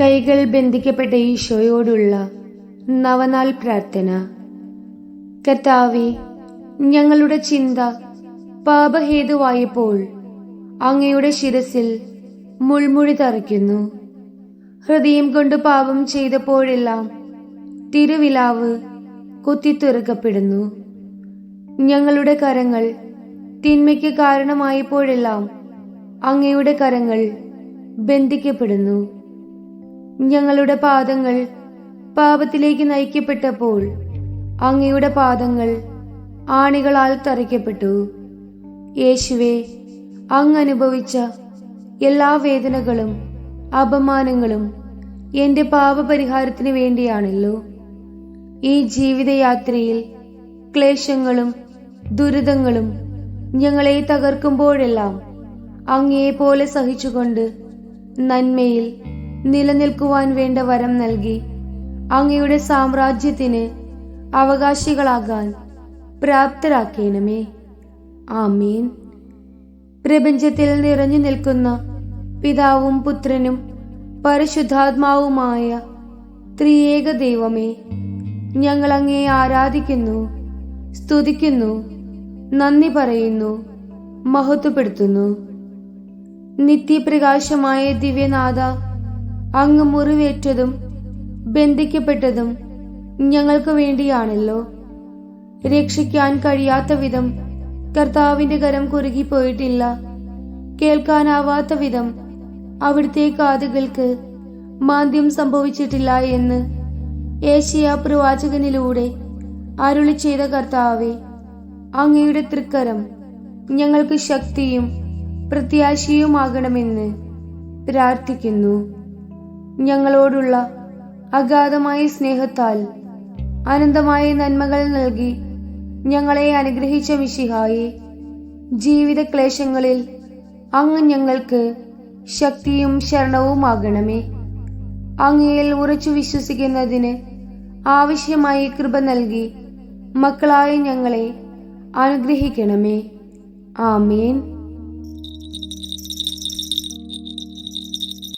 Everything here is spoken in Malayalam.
കൈകൾ ബന്ധിക്കപ്പെട്ട ഈശോയോടുള്ള നവനാൾ പ്രാർത്ഥന. കർത്താവെ ഞങ്ങളുടെ ചിന്ത പാപഹേതുവായപ്പോൾ അങ്ങയുടെ ശിരസിൽ മുൾമുഴി തറയ്ക്കുന്നു. ഹൃദയം കൊണ്ട് പാപം ചെയ്തപ്പോഴെല്ലാം തിരുവിലാവ് കുത്തിത്തുറക്കപ്പെടുന്നു. ഞങ്ങളുടെ കരങ്ങൾ തിന്മയ്ക്ക് കാരണമായപ്പോഴെല്ലാം അങ്ങയുടെ കരങ്ങൾ ബന്ധിക്കപ്പെടുന്നു. ഞങ്ങളുടെ പാദങ്ങൾ പാപത്തിലേക്ക് നയിക്കപ്പെട്ടപ്പോൾ അങ്ങയുടെ പാദങ്ങൾ ആണികളാൽ തറയ്ക്കപ്പെട്ടു യേശുവെ അങ്ങ് അനുഭവിച്ച എല്ലാ വേദനകളും അപമാനങ്ങളും എന്റെ പാപപരിഹാരത്തിന് വേണ്ടിയാണല്ലോ. ഈ ജീവിതയാത്രയിൽ ക്ലേശങ്ങളും ദുരിതങ്ങളും ഞങ്ങളെ തകർക്കുമ്പോഴെല്ലാം അങ്ങയെ പോലെ സഹിച്ചുകൊണ്ട് നന്മയിൽ നിലനിൽക്കുവാൻ വേണ്ട വരം നൽകി. അങ്ങയുടെ സാമ്രാജ്യത്തിന് അവകാശികളാകാൻ പ്രാപ്തരാക്കേണമേ. ആമീൻ. പ്രപഞ്ചത്തിൽ നിറഞ്ഞു നിൽക്കുന്ന പിതാവും പുത്രനും പരിശുദ്ധാത്മാവുമായ ത്രിയേക ദൈവമേ ഞങ്ങൾ അങ്ങേ ആരാധിക്കുന്നു സ്തുതിക്കുന്നു നന്ദി പറയുന്നു മഹത്വപ്പെടുത്തുന്നു. നിത്യപ്രകാശമായ ദിവ്യനാഥ അങ്ങ് മുറിവേറ്റതും ബന്ധിക്കപ്പെട്ടതും ഞങ്ങൾക്ക് വേണ്ടിയാണല്ലോ. രക്ഷിക്കാൻ കഴിയാത്ത വിധം കർത്താവിന്റെ കരം കുറുകിപ്പോയിട്ടില്ല കേൾക്കാനാവാത്ത വിധം അവിടുത്തെ കാതുകൾക്ക് മാന്ദ്യം സംഭവിച്ചിട്ടില്ല എന്ന് ഏഷ്യ പ്രവാചകനിലൂടെ അരുളി ചെയ്ത കർത്താവെ അങ്ങയുടെ തൃക്കരം ഞങ്ങൾക്ക് ശക്തിയും പ്രത്യാശയുമാകണമെന്ന് പ്രാർത്ഥിക്കുന്നു. ഞങ്ങളോടുള്ള അഗാധമായ സ്നേഹത്താൽ അനന്തമായ നന്മകൾ നൽകി ഞങ്ങളെ അനുഗ്രഹിച്ച മിശിഹായെ ജീവിത ക്ലേശങ്ങളിൽ അങ്ങ് ഞങ്ങൾക്ക് ശക്തിയും ശരണവുമാകണമേ. അങ്ങയിൽ ഉറച്ചു വിശ്വസിക്കുന്നതിന് ആവശ്യമായി കൃപ നൽകി മക്കളായ ഞങ്ങളെ അനുഗ്രഹിക്കണമേ. ആമേൻ.